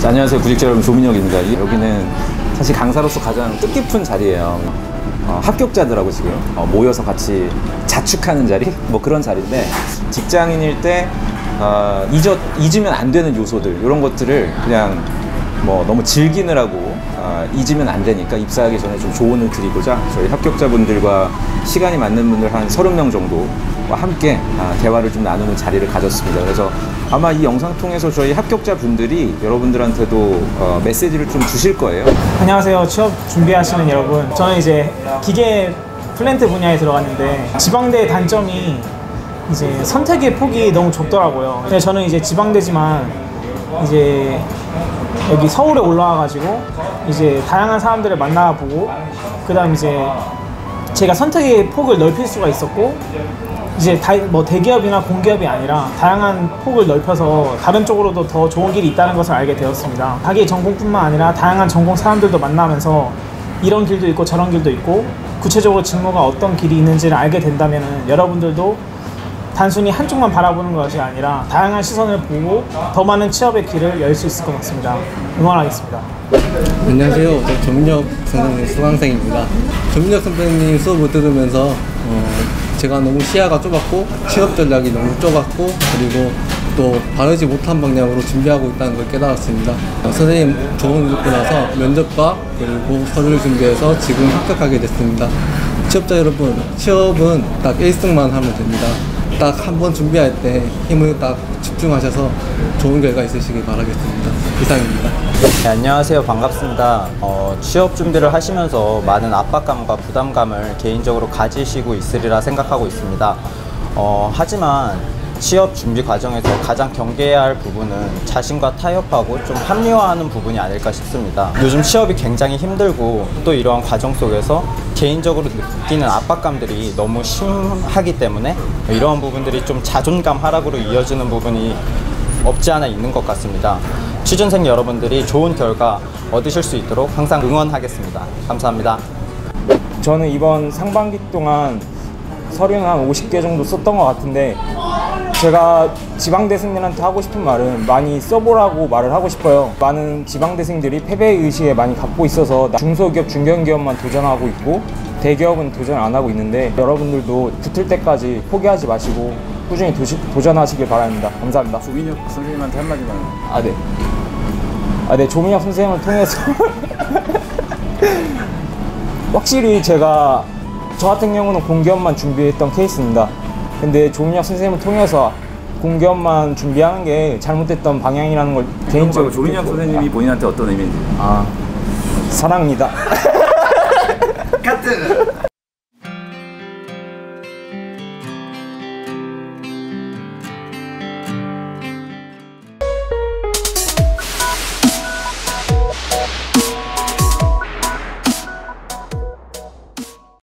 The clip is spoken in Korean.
자, 안녕하세요. 구직자 여러분, 조민혁입니다. 이- 여기는 사실 강사로서 가장 뜻깊은 자리예요. 어, 합격자들하고 지금 어, 모여서 같이 자축하는 자리? 뭐 그런 자리인데 직장인일 때 어, 잊어, 잊으면 안 되는 요소들 이런 것들을 그냥 뭐 너무 즐기느라고 어, 잊으면 안 되니까 입사하기 전에 좀 조언을 드리고자 저희 합격자분들과 시간이 맞는 분들 한 30명 정도와 함께 아, 대화를 좀 나누는 자리를 가졌습니다. 그래서 아마 이 영상 통해서 저희 합격자분들이 여러분들한테도 어, 메시지를 좀 주실 거예요. 안녕하세요. 취업 준비하시는 여러분. 저는 이제 기계 플랜트 분야에 들어갔는데 지방대의 단점이 이제 선택의 폭이 너무 좁더라고요. 근데 저는 이제 지방대지만 이제 여기 서울에 올라와가지고 이제 다양한 사람들을 만나보고 그다음 이제 제가 선택의 폭을 넓힐 수가 있었고 이제 다, 뭐 대기업이나 공기업이 아니라 다양한 폭을 넓혀서 다른 쪽으로도 더 좋은 길이 있다는 것을 알게 되었습니다. 자기 전공뿐만 아니라 다양한 전공 사람들도 만나면서 이런 길도 있고 저런 길도 있고 구체적으로 직무가 어떤 길이 있는지를 알게 된다면 여러분들도 단순히 한쪽만 바라보는 것이 아니라 다양한 시선을 보고 더 많은 취업의 길을 열 수 있을 것 같습니다. 응원하겠습니다. 안녕하세요. 저 조민혁 선생님 수강생입니다. 조민혁 선생님 수업을 들으면서 어, 제가 너무 시야가 좁았고 취업 전략이 너무 좁았고 그리고 또 바르지 못한 방향으로 준비하고 있다는 걸 깨달았습니다. 어, 선생님 조언을 듣고 나서 면접과 그리고 서류를 준비해서 지금 합격하게 됐습니다. 취업자 여러분, 취업은 딱 1승만 하면 됩니다. 딱 한 번 준비할 때 힘을 딱 집중하셔서 좋은 결과 있으시길 바라겠습니다. 이상입니다. 네, 안녕하세요. 반갑습니다. 어, 취업 준비를 하시면서 많은 압박감과 부담감을 개인적으로 가지시고 있으리라 생각하고 있습니다. 어, 하지만 취업 준비 과정에서 가장 경계해야 할 부분은 자신과 타협하고 좀 합리화하는 부분이 아닐까 싶습니다. 요즘 취업이 굉장히 힘들고 또 이러한 과정 속에서 개인적으로 느끼는 압박감들이 너무 심하기 때문에 이러한 부분들이 좀 자존감 하락으로 이어지는 부분이 없지 않아 있는 것 같습니다. 취준생 여러분들이 좋은 결과 얻으실 수 있도록 항상 응원하겠습니다. 감사합니다. 저는 이번 상반기 동안 서류는 한 50개 정도 썼던 것 같은데 제가 지방대생들한테 하고 싶은 말은 많이 써보라고 말을 하고 싶어요. 많은 지방대생들이 패배의식에 많이 갖고 있어서 중소기업, 중견기업만 도전하고 있고 대기업은 도전 안 하고 있는데 여러분들도 붙을 때까지 포기하지 마시고 꾸준히 도시, 도전하시길 바랍니다. 감사합니다. 조민혁 선생님한테 한마디만. 아, 네. 아, 네. 조민혁 선생님을 통해서 확실히 제가 저 같은 경우는 공기업만 준비했던 케이스입니다. 근데 조민혁 선생님을 통해서 공기업만 준비하는 게 잘못됐던 방향이라는 걸 개인적으로 조민혁 선생님이 본인한테 어떤 의미인지. 아 사랑입니다. 카트!